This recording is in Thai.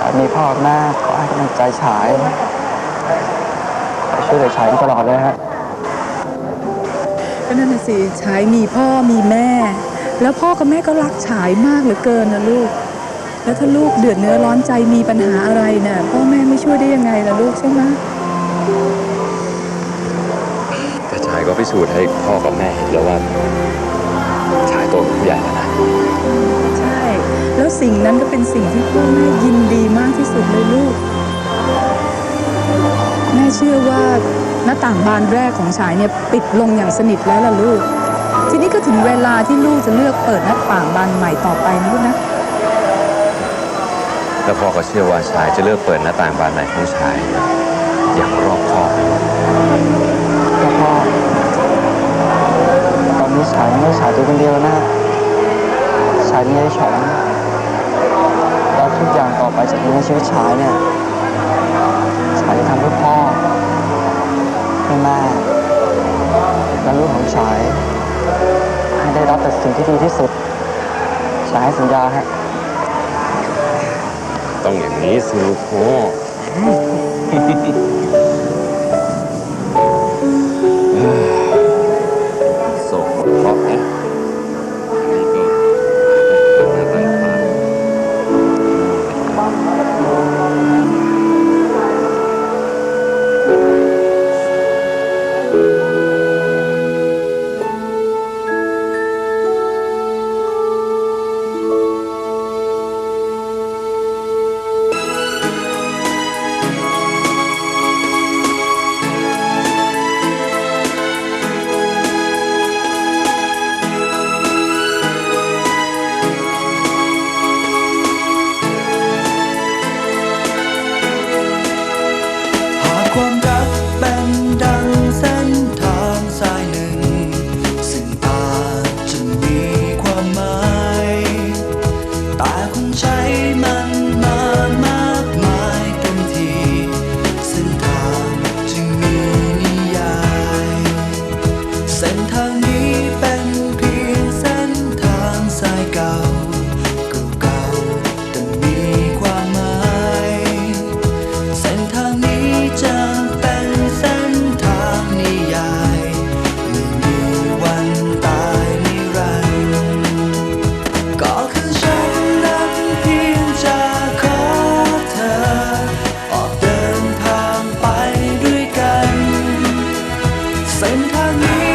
ฉายมีพ่อแม่ขอให้กำลังใจฉายขอช่วยเหลือฉายมาตลอดเลยฮะก็นั่นน่ะสิฉายมีพ่อมีแม่ แล้วพ่อกับแม่ก็รักฉายมากเหลือเกินนะลูก แล้วถ้าลูกเดือดเนื้อร้อนใจมีปัญหาอะไรน่ะพ่อแม่ไม่ช่วยได้ยังไงล่ะลูกใช่ไหมแต่ชายก็พิสูจน์ให้พ่อกับแม่เห็นแล้วว่าชายโตเป็นผู้ใหญ่แล้วนะใช่ แล้วสิ่งนั้นก็เป็นสิ่งที่พ่อแม่ยินดีมากที่สุดเลยลูก แม่เชื่อว่าหน้าต่างบานแรกของฉายเนี่ยปิดลงอย่างสนิทแล้วล่ะลูก ทีนี้ก็ถึงเวลาที่ลูกจะเลือกเปิดหน้าต่างบานใหม่ต่อไปนะลูกนะ แล้วพ่อก็เชื่อว่าชายจะเลือกเปิดหน้าต่างบานไหนของชาย อย่างรอบคอบแล้วพ่อตอนนี้ฉายไม่ได้ฉายตัวคนเดียวแล้วนะฉายมีไอ้ฉอง ไปจากนี้ในชีวิตฉายเนี่ยฉายจะทำเพื่อพ่อเพื่อแม่และลูกของฉาย ให้ได้รับแต่สิ่งที่ดีที่สุดฉายให้สัญญาฮะต้องอย่างนี้สิลูกพ่อ 赞叹你。